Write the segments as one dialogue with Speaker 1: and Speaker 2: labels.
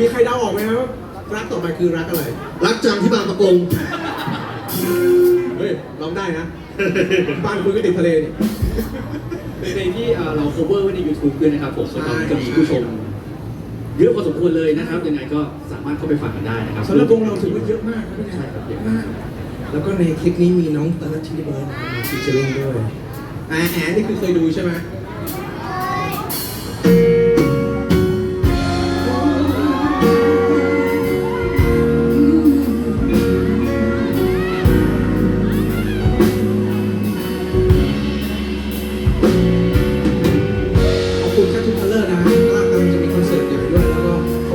Speaker 1: มีใครเดาออกไหมครับรักต่อไปคือรักอะไร
Speaker 2: รักจังที่บางประกง
Speaker 1: เฮ้ยร้องได้นะ บ้านคุณก็ติดทะเลนี่
Speaker 3: เป็นเพลงที่เอ่อเรา cover ไว้ใน YouTube ด้วยนะครับผมก็ตอนนี้ก็มีผู้ชมเยอะพอสมควรเลยนะครับ ยังไงก็สามารถเข้าไปฟังกันได้นะครับ
Speaker 1: สำหรับวงเราถือว่าเยอะมากครับพี่แท
Speaker 3: ใช่
Speaker 1: น
Speaker 3: ครับเย
Speaker 1: เย
Speaker 3: อะ
Speaker 1: อะ
Speaker 3: มามา
Speaker 1: กกแล้วก็ในคลิปนี้มีน้องเติร์ดชิลลี่เบิร์ดมาฟีเจอริ่งด้วยแอะแอะนี่คือเคยดูใช่ไหม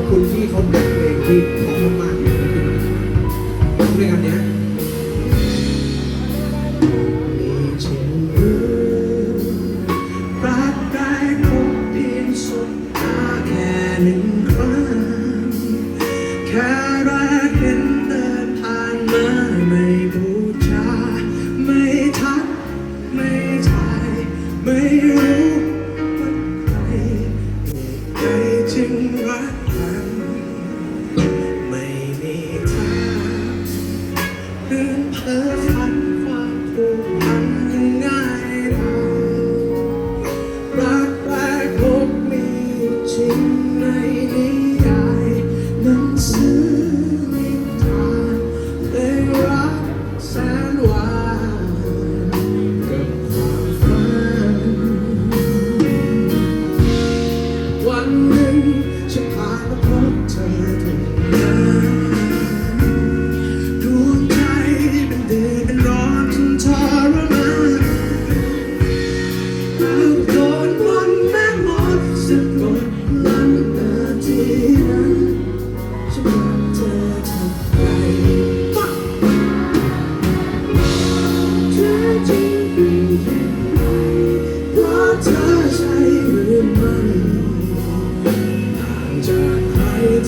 Speaker 1: คุณที่เขาแต่งเพลงที่เพรามากๆเลยขึ้นมาร้องด้วยกันเนี้ยรักได้คงเพียงสบตาแค่หนึ่ง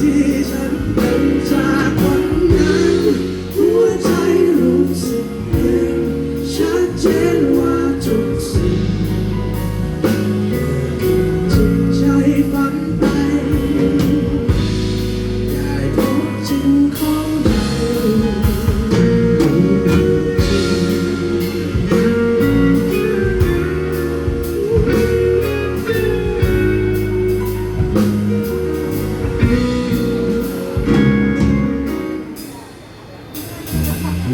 Speaker 1: ใ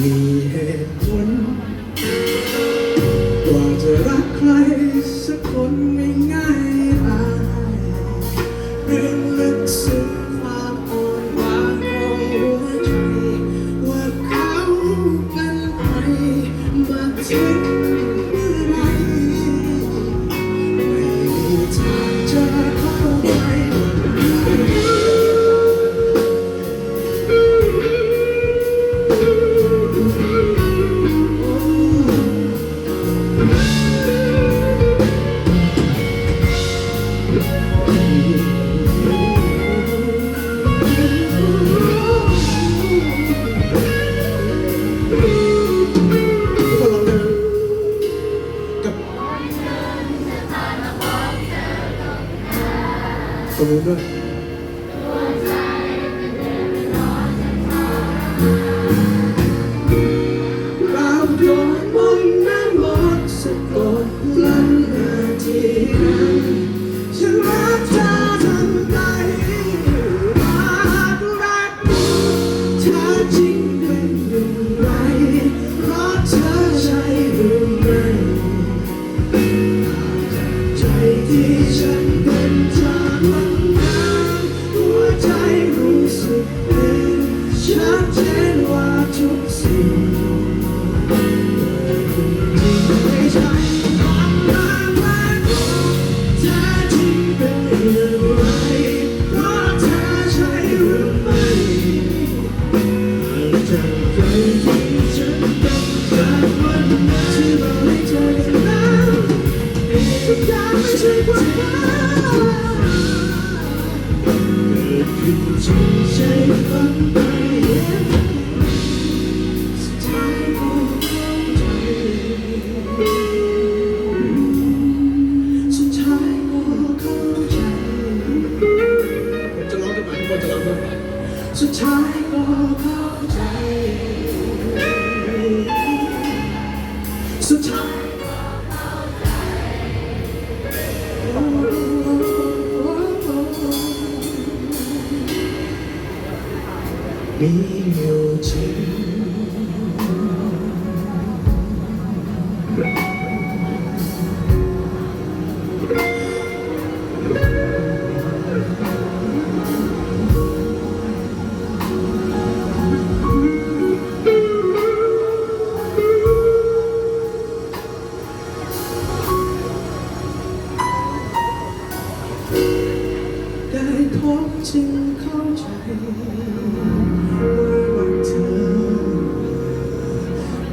Speaker 1: มีเหตุผล ต ชัดเจนว่าทุกสิ่งไม่ใช่ความรักแรกพบแท้จริงเป็นอย่างไรเพราะเธอใช่หรือไม่ห่างจากใครที่ฉันเป็นจากวันนั้นที่เราได้เจกันแล้วทุกอย่างไม่ใช่ความรักเกิดขึ้นจริงใช่ฝันไปสุ เข้า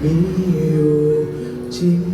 Speaker 1: 你有今。